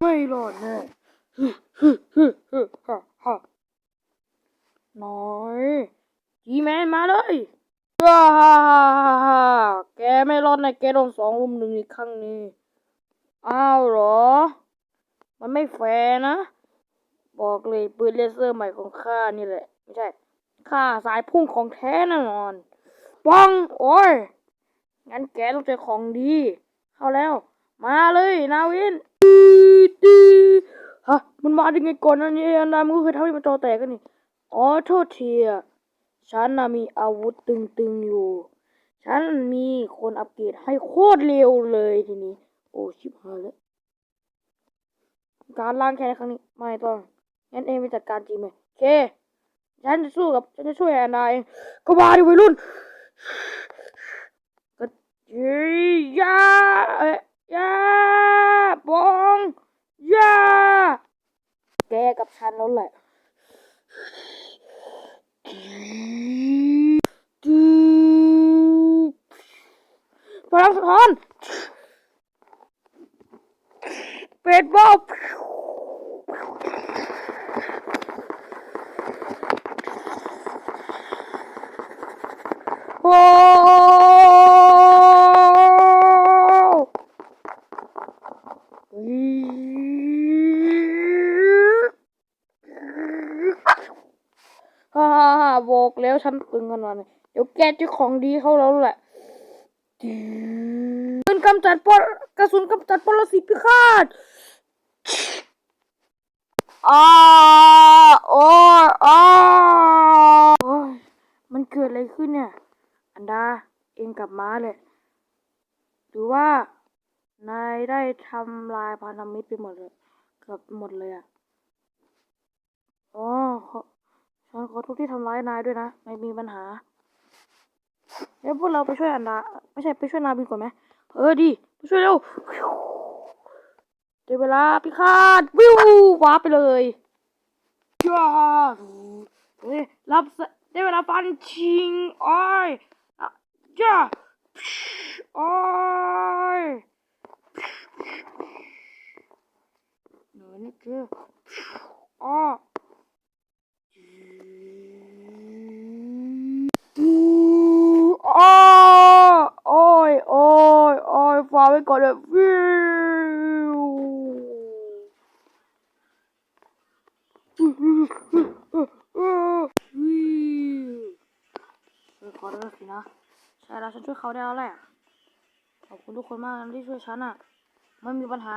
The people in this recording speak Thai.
ไม่รอดแน่ฮึฮึฮึฮึฮ่าฮ่าน้อยจีแมนมาเลยว้าฮ่าฮ่าฮ่าฮ่าแกไม่รอดนะแกโดนสองลุมหนึ่งอีกครั้งนี้ อ้าวเหรอ มันไม่แฟร์นะ บอกเลยปืนเลเซอร์ใหม่ของข้านี่แหละ ไม่ใช่ ข้าสายพุ่งของแท้แน่นอนปังโอ้ย งั้นแกต้องเจอของดี เข้าแล้ว มาเลยนาวิน ดืดดืดฮะมันมาได้ไงก่อนอันนี้อันนั้นมึงก็เคยทำให้มันจอแตกกันนี่อ๋อโทษทีอะฉันนะมีอาวุธตึงๆอยู่ ฉันมีคนอัปเกรดให้โคตรเร็วเลยทีนี้ โอ้ชิบหายแล้วการล้างแค้นครั้งนี้ไม่ต้องงั้นเองไปจัดการจริงไหมโอเค ฉันจะสู้กับฉันจะช่วยแอนนาเองก็มาดิวัยรุ่นก็ยียาเอ้ยยาบองยา แกกับฉันแล้วแหละพลังสะท้อนเป็ดบอลโอ้ฮ่าฮ่าฮ่า บอกแล้วฉันตึงขนาดนี้เดี๋ยวแกเจะของดีเข้าแล้วแหละปืนกำจัดปรกระสุนกำจัดปรสิตพิฆาตอ้าโอ้ยอ้าโอ้ยมันเกิดอะไรขึ้นเนี่ย อันดา เองกลับมาเลย หรือว่า นายได้ทำลายพันธมิตรไปหมดเลย เกือบหมดเลยอะอ๋อข อฉันขอโทษที่ทำร้ายนายด้วยนะ ไม่มีปัญหาเดี๋ยวพวกเราไปช่วยอันดา ไม่ใช่ไปช่วยนาบินก่อนไหมเออดีไปช่วยเร็วเดี๋ยวเวลาพิฆาตวิวว้าไปเลยจ้าเฮ้ยรับสได้เวลาฟันชิงโอ้ยอะจ้าโอ้ยหนูนี่คืออ้ออ้อโอ้ยโอ้ยโอ้ยฟ้าไว้ก่อนเลยวิวเออขอโทษทีนะ ใช่แล้วฉันช่วยเขาได้แล้วแหละ ขอบคุณทุกคนมากที่ช่วยฉันอะ ไม่มีปัญหา